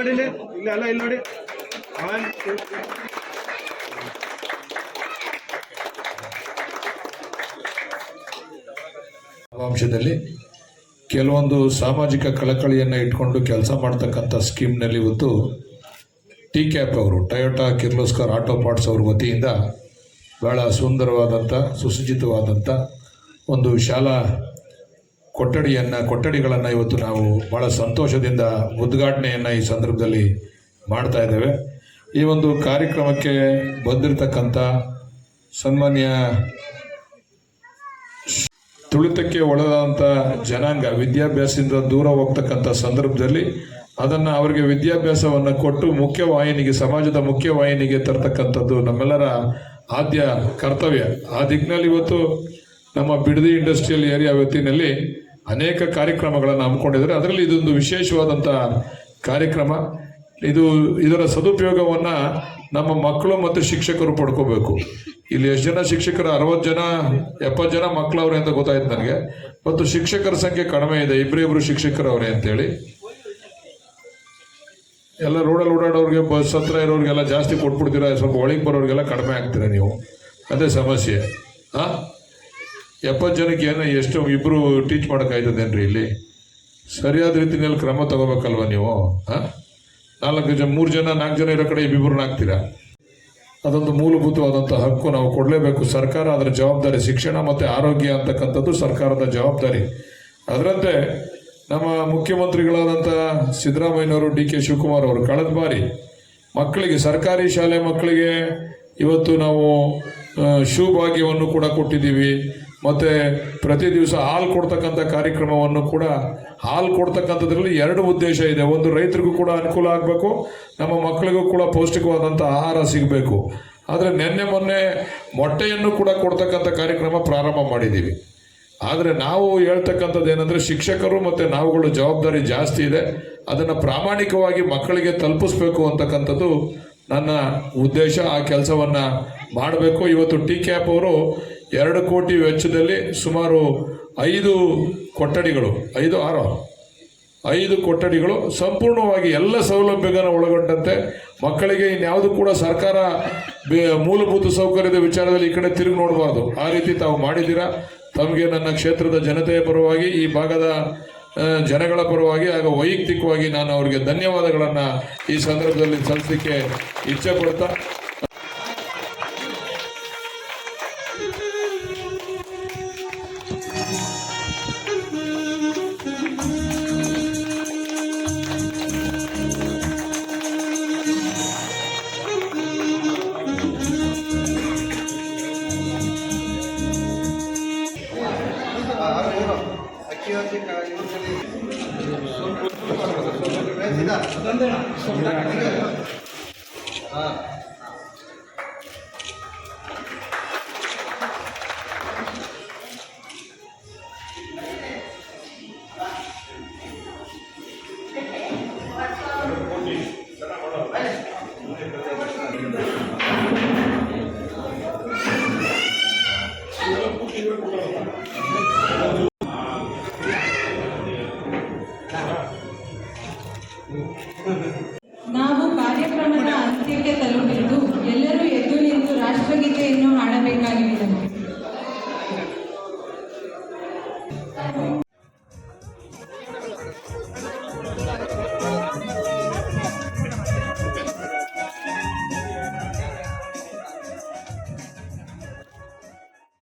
ನೋಡಿ ಇಲ್ಲಿ. ಇಲ್ಲಿ, ಅಲ್ಲ, ಇಲ್ಲಿ ನೋಡಿ. ಅಂಶದಲ್ಲಿ ಕೆಲವೊಂದು ಸಾಮಾಜಿಕ ಕಳಕಳಿಯನ್ನು ಇಟ್ಕೊಂಡು ಕೆಲಸ ಮಾಡ್ತಕ್ಕಂಥ ಸ್ಕೀಮ್ನಲ್ಲಿ ಇವತ್ತು ಟಿ ಕ್ಯಾಪ್ ಅವರು ಟೊಯೋಟಾ ಕಿರ್ಲೋಸ್ಕರ್ ಆಟೋ ಪಾರ್ಟ್ಸ್ ಅವ್ರ ವತಿಯಿಂದ ಬಹಳ ಸುಂದರವಾದಂಥ, ಸುಸಜ್ಜಿತವಾದಂಥ ಒಂದು ಶಾಲಾ ಕೊಠಡಿಯನ್ನು, ಕೊಠಡಿಗಳನ್ನು ಇವತ್ತು ನಾವು ಭಾಳ ಸಂತೋಷದಿಂದ ಉದ್ಘಾಟನೆಯನ್ನು ಈ ಸಂದರ್ಭದಲ್ಲಿ ಮಾಡ್ತಾ ಇದ್ದೇವೆ. ಈ ಒಂದು ಕಾರ್ಯಕ್ರಮಕ್ಕೆ ಬಂದಿರತಕ್ಕಂಥ ಸನ್ಮಾನ್ಯ ತುಳಿತಕ್ಕೆ ಒಳಗಾದಂಥ ಜನಾಂಗ, ವಿದ್ಯಾಭ್ಯಾಸದಿಂದ ದೂರ ಹೋಗ್ತಕ್ಕಂಥ ಸಂದರ್ಭದಲ್ಲಿ ಅದನ್ನು ಅವರಿಗೆ ವಿದ್ಯಾಭ್ಯಾಸವನ್ನು ಕೊಟ್ಟು ಮುಖ್ಯವಾಹಿನಿಗೆ ಸಮಾಜದ ಮುಖ್ಯವಾಹಿನಿಗೆ ತರ್ತಕ್ಕಂಥದ್ದು ನಮ್ಮೆಲ್ಲರ ಆದ್ಯ ಕರ್ತವ್ಯ. ಆ ದಿಕ್ಕಿನಲ್ಲಿ ಇವತ್ತು ನಮ್ಮ ಬಿಡದಿ ಇಂಡಸ್ಟ್ರಿಯಲ್ ಏರಿಯಾ ವತಿಯಲ್ಲಿ ಅನೇಕ ಕಾರ್ಯಕ್ರಮಗಳನ್ನು ಹಮ್ಮಿಕೊಂಡಿದ್ದಾರೆ. ಅದರಲ್ಲಿ ಇದೊಂದು ವಿಶೇಷವಾದಂಥ ಕಾರ್ಯಕ್ರಮ. ಇದು ಇದರ ಸದುಪಯೋಗವನ್ನು ನಮ್ಮ ಮಕ್ಕಳು ಮತ್ತು ಶಿಕ್ಷಕರು ಪಡ್ಕೋಬೇಕು. ಇಲ್ಲಿ ಎಷ್ಟು ಜನ ಶಿಕ್ಷಕರು? ಅರವತ್ತು ಜನ, ಎಪ್ಪತ್ತು ಜನ ಮಕ್ಕಳವ್ರೆ ಅಂತ ಗೊತ್ತಾಯ್ತು ನನಗೆ. ಮತ್ತು ಶಿಕ್ಷಕರ ಸಂಖ್ಯೆ ಕಡಿಮೆ ಇದೆ ಇಬ್ಬರು ಇಬ್ಬರು ಅಂತ ಅಂತೇಳಿ. ಎಲ್ಲ ರೋಡಲ್ಲಿ ಓಡಾಡೋರಿಗೆ ಬಸ್ ಹತ್ರ ಇರೋರಿಗೆಲ್ಲ ಜಾಸ್ತಿ ಕೊಟ್ಬಿಡ್ತೀರಾ? ಸ್ವಲ್ಪ ಒಳಗೆ ಬರೋರಿಗೆಲ್ಲ ಕಡಿಮೆ ಆಗ್ತೀರಾ ನೀವು? ಅದೇ ಸಮಸ್ಯೆ. ಹಾಂ ಎಪ್ಪತ್ತು ಜನಕ್ಕೆ ಏನು ಎಷ್ಟು ಇಬ್ಬರು ಟೀಚ್ ಮಾಡೋಕ್ಕಾಯ್ತದೇನ್ರಿ ಇಲ್ಲಿ? ಸರಿಯಾದ ರೀತಿಯಲ್ಲಿ ಕ್ರಮ ತಗೋಬೇಕಲ್ವ ನೀವು ಹಾಂ ನಾಲ್ಕು ಜನ ಮೂರು ಜನ, ನಾಲ್ಕು ಜನ ಇರೋ ಕಡೆ ಇಬ್ಬಿಬ್ಬರನ್ನ ಹಾಕ್ತೀರಾ? ಅದೊಂದು ಮೂಲಭೂತವಾದಂಥ ಹಕ್ಕು ನಾವು ಕೊಡಲೇಬೇಕು. ಸರ್ಕಾರ ಅದರ ಜವಾಬ್ದಾರಿ, ಶಿಕ್ಷಣ ಮತ್ತು ಆರೋಗ್ಯ ಅಂತಕ್ಕಂಥದ್ದು ಸರ್ಕಾರದ ಜವಾಬ್ದಾರಿ. ಅದರಂತೆ ನಮ್ಮ ಮುಖ್ಯಮಂತ್ರಿಗಳಾದಂಥ ಸಿದ್ದರಾಮಯ್ಯನವರು ಡಿ ಕೆ ಶಿವಕುಮಾರ್ ಅವರು, ಕಳೆದ ಬಾರಿ ಮಕ್ಕಳಿಗೆ, ಸರ್ಕಾರಿ ಶಾಲೆ ಮಕ್ಕಳಿಗೆ ಇವತ್ತು ನಾವು ಶೂ ಭಾಗ್ಯವನ್ನು ಕೂಡ ಕೊಟ್ಟಿದ್ದೀವಿ. ಮತ್ತು ಪ್ರತಿ ದಿವಸ ಹಾಲು ಕೊಡ್ತಕ್ಕಂಥ ಕಾರ್ಯಕ್ರಮವನ್ನು ಕೂಡ ಹಾಲು ಕೊಡ್ತಕ್ಕಂಥದ್ರಲ್ಲಿ ಎರಡು ಉದ್ದೇಶ ಇದೆ. ಒಂದು ರೈತರಿಗೂ ಕೂಡ ಅನುಕೂಲ ಆಗಬೇಕು, ನಮ್ಮ ಮಕ್ಕಳಿಗೂ ಕೂಡ ಪೌಷ್ಟಿಕವಾದಂಥ ಆಹಾರ ಸಿಗಬೇಕು. ಆದರೆ ನಿನ್ನೆ ಮೊನ್ನೆ ಮೊಟ್ಟೆಯನ್ನು ಕೂಡ ಕೊಡ್ತಕ್ಕಂಥ ಕಾರ್ಯಕ್ರಮ ಪ್ರಾರಂಭ ಮಾಡಿದ್ದೀವಿ. ಆದರೆ ನಾವು ಹೇಳ್ತಕ್ಕಂಥದ್ದು ಏನಂದರೆ ಶಿಕ್ಷಕರು ಮತ್ತು ನಾವುಗಳು ಜವಾಬ್ದಾರಿ ಜಾಸ್ತಿ ಇದೆ. ಅದನ್ನು ಪ್ರಾಮಾಣಿಕವಾಗಿ ಮಕ್ಕಳಿಗೆ ತಲುಪಿಸ್ಬೇಕು ಅಂತಕ್ಕಂಥದ್ದು ನನ್ನ ಉದ್ದೇಶ. ಆ ಕೆಲಸವನ್ನು ಮಾಡಬೇಕು. ಇವತ್ತು ಟಿ ಕ್ಯಾಪ್ ಅವರು ಎರಡು ಕೋಟಿ ವೆಚ್ಚದಲ್ಲಿ ಸುಮಾರು ಐದು ಕೊಠಡಿಗಳು, ಐದು ಆರು, ಐದು ಕೊಠಡಿಗಳು ಸಂಪೂರ್ಣವಾಗಿ ಎಲ್ಲ ಸೌಲಭ್ಯಗಳನ್ನು ಒಳಗೊಂಡಂತೆ ಮಕ್ಕಳಿಗೆ ಇನ್ಯಾವುದು ಕೂಡ ಸರ್ಕಾರ ಮೂಲಭೂತ ಸೌಕರ್ಯದ ವಿಚಾರದಲ್ಲಿ ಈ ಕಡೆ ತಿರುಗಿ ನೋಡಬಾರ್ದು. ಆ ರೀತಿ ತಾವು ಮಾಡಿದ್ದೀರಾ? ತಮಗೆ ನನ್ನ ಕ್ಷೇತ್ರದ ಜನತೆಯ ಪರವಾಗಿ, ಈ ಭಾಗದ ಜನಗಳ ಪರವಾಗಿ ಹಾಗೂ ವೈಯಕ್ತಿಕವಾಗಿ ನಾನು ಅವರಿಗೆ ಧನ್ಯವಾದಗಳನ್ನು ಈ ಸಂದರ್ಭದಲ್ಲಿ ಸಲ್ಲಿಸಲಿಕ್ಕೆ ಇಚ್ಛೆ ಪಡ್ತಾ 没问啊。